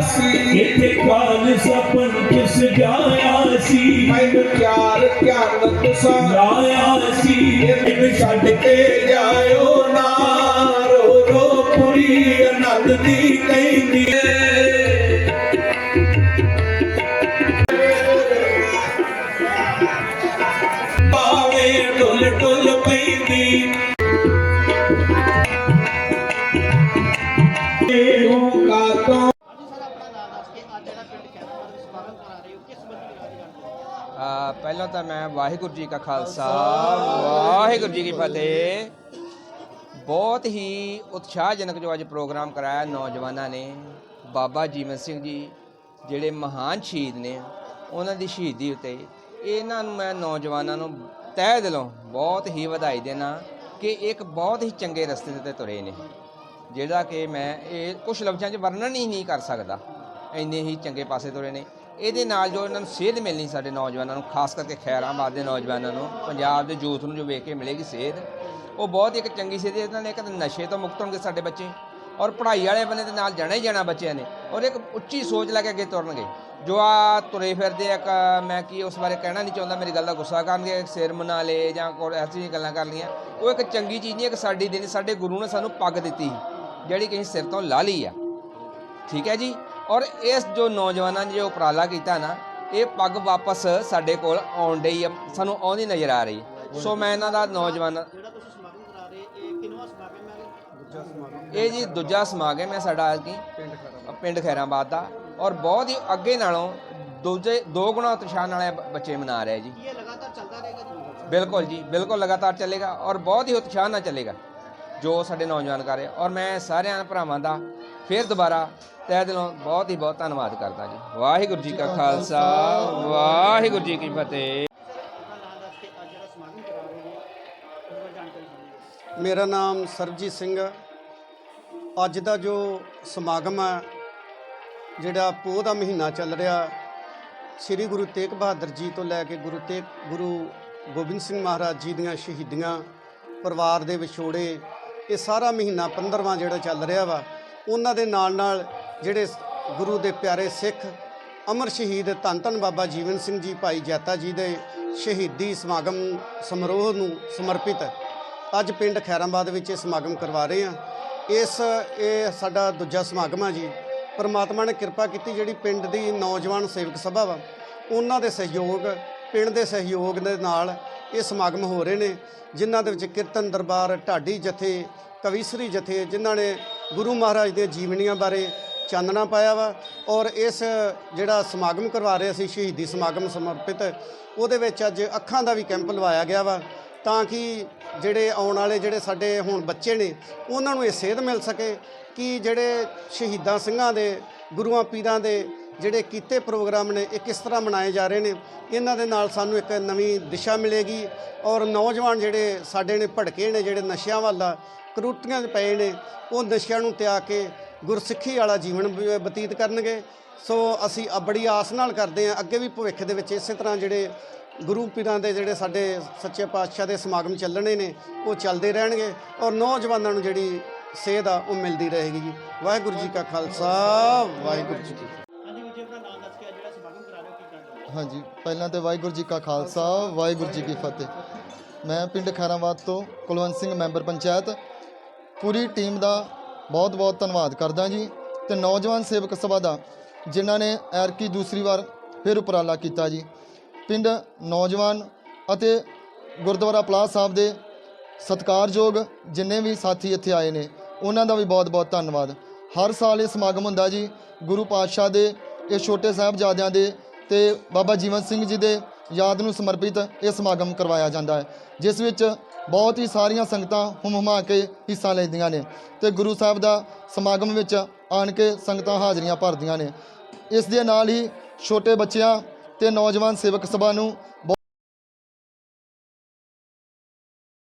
ਸੀ ਇੱਥੇ ਖਾਲਸਾ ਪੰਥ ਸਜਾਇਆ ਸੀ ਮੈਨੂੰ ਚਾਰ ਧਿਆਨ ਤੁਸਾਂ ਲਾਇਆ ਸੀ ਇਹਨੂੰ ਛੱਡ ਕੇ ਜਾਇਓ ਨਾ। ਰੋ ਰੋ ਪੁਰੀ ਆਨੰਦ ਦੀ ਕਹਿੰਦੀ ਏ। ਪਾਵੇ ਢੁੱਲ ਢੁੱਲ ਪੈਂਦੀ। ਇਹੋ ਕਾਤੋਂ ਆ ਪਹਿਲਾਂ ਤਾਂ ਮੈਂ ਵਾਹਿਗੁਰੂ ਜੀ ਕਾ ਖਾਲਸਾ, ਵਾਹਿਗੁਰੂ ਜੀ ਕੀ ਫਤਿਹ। ਬਹੁਤ ਹੀ ਉਤਸ਼ਾਹਜਨਕ ਜੋ ਅੱਜ ਪ੍ਰੋਗਰਾਮ ਕਰਾਇਆ ਨੌਜਵਾਨਾਂ ਨੇ, ਬਾਬਾ ਜੀਵਨ ਸਿੰਘ ਜੀ, ਜਿਹੜੇ ਮਹਾਨ ਸ਼ਹੀਦ ਨੇ, ਉਹਨਾਂ ਦੀ ਸ਼ਹੀਦੀ ਉਤੇ। ਇਹਨਾਂ ਨੂੰ ਮੈਂ ਨੌਜਵਾਨਾਂ ਨੂੰ ਤਹਿ ਦਿਲੋਂ ਬਹੁਤ ਹੀ ਵਧਾਈ ਦੇਣਾ ਕਿ ਇੱਕ ਬਹੁਤ ਹੀ ਚੰਗੇ ਰਸਤੇ ਤੇ ਤੁਰੇ ਨੇ, ਜਿਹੜਾ ਕਿ ਮੈਂ ਇਹ ਕੁਝ ਲਫ਼ਜ਼ਾਂ 'ਚ ਵਰਣਨ ਹੀ ਨਹੀਂ ਕਰ ਸਕਦਾ। ਇੰਨੇ ਹੀ ਚੰਗੇ ਪਾਸੇ ਤੁਰੇ ਨੇ। ਇਹਦੇ ਨਾਲ ਜੋ ਇਹਨਾਂ ਨੂੰ ਸੇਧ ਮਿਲਣੀ ਸਾਡੇ ਨੌਜਵਾਨਾਂ ਨੂੰ, ਖਾਸ ਕਰਕੇ ਖੈਰਾਬਾਦ ਦੇ ਨੌਜਵਾਨਾਂ ਨੂੰ, ਪੰਜਾਬ ਦੇ ਯੂਥ ਨੂੰ ਜੋ ਵੇਖ ਕੇ ਮਿਲੇਗੀ ਸੇਧ, ਉਹ ਬਹੁਤ ਇੱਕ ਚੰਗੀ ਸੇਧ ਇਹਨਾਂ ਨੇ ਇੱਕ ਨਸ਼ੇ ਤੋਂ ਮੁਕਤ ਹੋਣਗੇ ਸਾਡੇ ਬੱਚੇ ਔਰ ਪੜ੍ਹਾਈ ਵਾਲੇ ਬੰਦੇ ਦੇ ਨਾਲ ਜਾਣਾ ਹੀ ਜਾਣਾ ਬੱਚਿਆਂ ਨੇ ਔਰ ਇੱਕ ਉੱਚੀ ਸੋਚ ਲੈ ਕੇ ਅੱਗੇ ਤੁਰਨਗੇ। ਜੋ ਆ ਤੁਰੇ ਫਿਰਦੇ ਆ, ਇੱਕ ਮੈਂ ਕੀ ਉਸ ਬਾਰੇ ਕਹਿਣਾ ਨਹੀਂ ਚਾਹੁੰਦਾ, ਮੇਰੀ ਗੱਲ ਦਾ ਗੁੱਸਾ ਕਰਨਗੇ, ਸਿਰ ਮਨਾ ਲਏ ਜਾਂ ਕੋਈ ਐਸੀ ਗੱਲਾਂ ਕਰ ਲਈਆਂ ਉਹ ਇੱਕ ਚੰਗੀ ਚੀਜ਼ ਨਹੀਂ, ਇੱਕ ਸਾਡੀ ਦੇਣੀ, ਸਾਡੇ ਗੁਰੂ ਨੇ ਸਾਨੂੰ ਪੱਗ ਦਿੱਤੀ ਜਿਹੜੀ ਕਿ ਅਸੀਂ ਸਿਰ ਤੋਂ ਲਾ ਲਈ ਆ। ਠੀਕ ਹੈ ਜੀ? ਔਰ ਇਸ ਜੋ ਨੌਜਵਾਨਾਂ ਨੇ ਜੋ ਉਪਰਾਲਾ ਕੀਤਾ ਨਾ ਇਹ ਪੱਗ ਵਾਪਸ ਸਾਡੇ ਕੋਲ ਆਉਣ ਡਈ ਸਾਨੂੰ ਆਉਂਦੀ ਨਜ਼ਰ ਆ ਰਹੀ। ਸੋ ਮੈਂ ਇਹਨਾਂ ਦਾ ਨੌਜਵਾਨ ਜਿਹੜਾ ਤੁਸੀਂ ਸਮਾਗਮ ਕਰਾ ਰਹੇ ਇਹ ਕਿੰਨਵਾਂ ਸਮਾਗਮ ਹੈ? ਇਹ ਜੀ ਦੂਜਾ ਸਮਾਗਮ ਹੈ ਸਾਡਾ ਅੱਜ ਦੀ ਪਿੰਡ ਖੈਰਾਬਾਦ। ਦਾ। ਔਰ ਬਹੁਤ ਹੀ ਅੱਗੇ ਨਾਲੋਂ ਦੂਜੇ ਦੋ ਗੁਣਾ ਉਤਸ਼ਾਹ ਨਾਲ ਬੱਚੇ ਮਨਾ ਰਹੇ ਜੀ। ਕੀ ਇਹ ਲਗਾਤਾਰ ਚੱਲਦਾ ਰਹੇਗਾ ਜੀ? ਬਿਲਕੁਲ ਜੀ ਬਿਲਕੁਲ ਲਗਾਤਾਰ ਚੱਲੇਗਾ ਔਰ ਬਹੁਤ ਹੀ ਉਤਸ਼ਾਹ ਨਾਲ ਚੱਲੇਗਾ। ਜੋ ਸਾਡੇ ਨੌਜਵਾਨ ਕਰ ਰਹੇ ਔਰ ਮੈਂ ਸਾਰਿਆਂ ਭਰਾਵਾਂ ਦਾ ਫਿਰ ਦੁਬਾਰਾ ਤਹਿ ਦਿਲੋਂ ਬਹੁਤ ਹੀ ਬਹੁਤ ਧੰਨਵਾਦ ਕਰਦਾ ਜੀ। ਵਾਹਿਗੁਰੂ ਜੀ ਕਾ ਖਾਲਸਾ, ਵਾਹਿਗੁਰੂ ਜੀ ਕੀ ਫਤਿਹ। ਮੇਰਾ ਨਾਮ ਸਰਬਜੀਤ ਸਿੰਘ ਅੱਜ ਦਾ ਜੋ ਸਮਾਗਮ ਹੈ, ਜਿਹੜਾ ਪੋਹ ਦਾ ਮਹੀਨਾ ਚੱਲ ਰਿਹਾ, ਸ੍ਰੀ ਗੁਰੂ ਤੇਗ ਬਹਾਦਰ ਜੀ ਤੋਂ ਲੈ ਕੇ ਗੁਰੂ ਤੇਗ, ਗੁਰੂ ਗੋਬਿੰਦ ਸਿੰਘ ਮਹਾਰਾਜ ਜੀ ਦੀਆਂ ਸ਼ਹੀਦੀਆਂ, ਪਰਿਵਾਰ ਦੇ ਵਿਛੋੜੇ, ਇਹ ਸਾਰਾ ਮਹੀਨਾ 15ਵਾਂ ਜਿਹੜਾ ਚੱਲ ਰਿਹਾ ਵਾ ਉਹਨਾਂ ਦੇ ਨਾਲ ਨਾਲ ਜਿਹੜੇ ਗੁਰੂ ਦੇ ਪਿਆਰੇ ਸਿੱਖ ਅਮਰ ਸ਼ਹੀਦ ਧੰਨ ਧੰਨ ਬਾਬਾ ਜੀਵਨ ਸਿੰਘ ਜੀ, ਭਾਈ ਜੈਤਾ ਜੀ ਦੇ ਸ਼ਹੀਦੀ ਸਮਾਗਮ ਸਮਾਰੋਹ ਨੂੰ ਸਮਰਪਿਤ ਹੈ ਅੱਜ ਪਿੰਡ ਖੈਰਾਬਾਦ ਵਿੱਚ ਇਹ ਸਮਾਗਮ ਕਰਵਾ ਰਹੇ ਹਾਂ। ਇਸ, ਇਹ ਸਾਡਾ ਦੂਜਾ ਸਮਾਗਮ ਆ ਜੀ। ਪਰਮਾਤਮਾ ਨੇ ਕਿਰਪਾ ਕੀਤੀ ਜਿਹੜੀ ਪਿੰਡ ਦੀ ਨੌਜਵਾਨ ਸੇਵਕ ਸਭਾ ਵਾ, ਉਹਨਾਂ ਦੇ ਸਹਿਯੋਗ, ਪਿੰਡ ਦੇ ਸਹਿਯੋਗ ਦੇ ਨਾਲ ਇਹ ਸਮਾਗਮ ਹੋ ਰਹੇ ਨੇ, ਜਿਨ੍ਹਾਂ ਦੇ ਵਿੱਚ ਕੀਰਤਨ ਦਰਬਾਰ, ਢਾਡੀ ਜਥੇ ਕਵੀਸਰੀ ਜਥੇ, ਜਿਨ੍ਹਾਂ ਨੇ ਗੁਰੂ ਮਹਾਰਾਜ ਦੀਆਂ ਜੀਵਨੀਆਂ ਬਾਰੇ ਚਾਨਣਾ ਪਾਇਆ ਵਾ ਔਰ ਇਸ ਜਿਹੜਾ ਸਮਾਗਮ ਕਰਵਾ ਰਹੇ ਅਸੀਂ ਸ਼ਹੀਦੀ ਸਮਾਗਮ ਸਮਰਪਿਤ, ਉਹਦੇ ਵਿੱਚ ਅੱਜ ਅੱਖਾਂ ਦਾ ਵੀ ਕੈਂਪ ਲਵਾਇਆ ਗਿਆ ਵਾ ਤਾਂ ਕਿ ਜਿਹੜੇ ਆਉਣ ਵਾਲੇ ਜਿਹੜੇ ਸਾਡੇ ਹੁਣ ਬੱਚੇ ਨੇ, ਉਹਨਾਂ ਨੂੰ ਇਹ ਸੇਧ ਮਿਲ ਸਕੇ ਕਿ ਜਿਹੜੇ ਸ਼ਹੀਦਾਂ ਸਿੰਘਾਂ ਦੇ, ਗੁਰੂਆਂ ਪੀਰਾਂ ਦੇ ਜਿਹੜੇ ਕੀਤੇ ਪ੍ਰੋਗਰਾਮ ਨੇ, ਇਹ ਕਿਸ ਤਰ੍ਹਾਂ ਮਨਾਏ ਜਾ ਰਹੇ ਨੇ, ਇਹਨਾਂ ਦੇ ਨਾਲ ਸਾਨੂੰ ਇੱਕ ਨਵੀਂ ਦਿਸ਼ਾ ਮਿਲੇਗੀ ਔਰ ਨੌਜਵਾਨ ਜਿਹੜੇ ਸਾਡੇ ਨੇ ਭੜਕੇ ਨੇ, ਜਿਹੜੇ ਨਸ਼ਿਆਂ ਵੱਲ ਕਰੂਟੀਆਂ 'ਚ ਪਏ ਨੇ, ਉਹ ਨਸ਼ਿਆਂ ਨੂੰ ਤਿਆਗ ਕੇ ਗੁਰਸਿੱਖੀ ਵਾਲਾ ਜੀਵਨ ਬਤੀਤ ਕਰਨਗੇ। ਸੋ ਅਸੀਂ ਬੜੀ ਆਸ ਨਾਲ ਕਰਦੇ ਹਾਂ, ਅੱਗੇ ਵੀ ਭਵਿੱਖ ਦੇ ਵਿੱਚ ਇਸੇ ਤਰ੍ਹਾਂ ਜਿਹੜੇ ਗੁਰੂ ਪੀਰਾਂ ਦੇ ਜਿਹੜੇ ਸਾਡੇ ਸੱਚੇ ਪਾਤਸ਼ਾਹ ਦੇ ਸਮਾਗਮ ਚੱਲਣੇ ਨੇ, ਉਹ ਚੱਲਦੇ ਰਹਿਣਗੇ ਔਰ ਨੌਜਵਾਨਾਂ ਨੂੰ ਜਿਹੜੀ ਸੇਧ ਆ, ਉਹ ਮਿਲਦੀ ਰਹੇਗੀ ਜੀ। ਵਾਹਿਗੁਰੂ ਜੀ ਕਾ ਖਾਲਸਾ, ਵਾਹਿਗੁਰੂ ਜੀ ਕੀ ਦੱਸ ਕੇ ਜਿਹੜਾ ਸਮਾਗਮ ਕਰਾ ਰਹੇ ਹੋ, ਕੀ ਕਹਿਣਾ ਹਾਂਜੀ, ਪਹਿਲਾਂ ਤੇ ਵਾਹਿਗੁਰੂ ਜੀ ਕਾ ਖਾਲਸਾ, ਵਾਹਿਗੁਰੂ ਜੀ ਕੀ ਫਤਿਹ। ਮੈਂ ਪਿੰਡ ਖੈਰਾਬਾਦ ਤੋਂ ਕੁਲਵੰਤ ਸਿੰਘ, ਮੈਂਬਰ ਪੰਚਾਇਤ। ਪੂਰੀ ਟੀਮ ਦਾ ਬਹੁਤ ਬਹੁਤ ਧੰਨਵਾਦ ਕਰਦਾ ਜੀ। ਤੇ ਨੌਜਵਾਨ ਸੇਵਕ ਸਭਾ ਦਾ, ਜਿਨ੍ਹਾਂ ਨੇ ਐਰਕੀ ਦੂਸਰੀ ਵਾਰ ਫਿਰ ਉਪਰਾਲਾ ਕੀਤਾ ਜੀ। ਪਿੰਡ ਨੌਜਵਾਨ ਅਤੇ ਗੁਰਦੁਆਰਾ ਪਲਾਸ ਸਾਹਿਬ ਦੇ ਸਤਿਕਾਰਯੋਗ ਜਿੰਨੇ ਵੀ ਸਾਥੀ ਇੱਥੇ ਆਏ ਨੇ, ਉਹਨਾਂ ਦਾ ਵੀ ਬਹੁਤ ਬਹੁਤ ਧੰਨਵਾਦ। ਹਰ ਸਾਲ ਇਹ ਸਮਾਗਮ ਹੁੰਦਾ ਜੀ, ਗੁਰੂ ਪਾਤਸ਼ਾਹ ਦੇ ਇਹ ਛੋਟੇ ਸਾਹਿਬਜ਼ਾਦਿਆਂ ਦੇ ਤੇ ਬਾਬਾ ਜੀਵਨ ਸਿੰਘ ਜੀ ਦੇ ਯਾਦ ਨੂੰ ਸਮਰਪਿਤ ਇਹ ਸਮਾਗਮ ਕਰਵਾਇਆ ਜਾਂਦਾ ਹੈ, ਜਿਸ ਵਿੱਚ ਬਹੁਤ ਹੀ ਸਾਰੀਆਂ ਸੰਗਤਾਂ ਹੁਮ ਹੁਮਾ ਕੇ ਹਿੱਸਾ ਲੈਂਦੀਆਂ ਨੇ ਤੇ ਗੁਰੂ ਸਾਹਿਬ ਦਾ ਸਮਾਗਮ ਵਿੱਚ ਆਣ ਕੇ ਸੰਗਤਾਂ ਹਾਜ਼ਰੀਆਂ ਭਰਦੀਆਂ ਨੇ। ਇਸ ਦੇ ਨਾਲ ਹੀ ਛੋਟੇ ਬੱਚਿਆਂ ਤੇ ਨੌਜਵਾਨ ਸੇਵਕ ਸਭਾ ਨੂੰ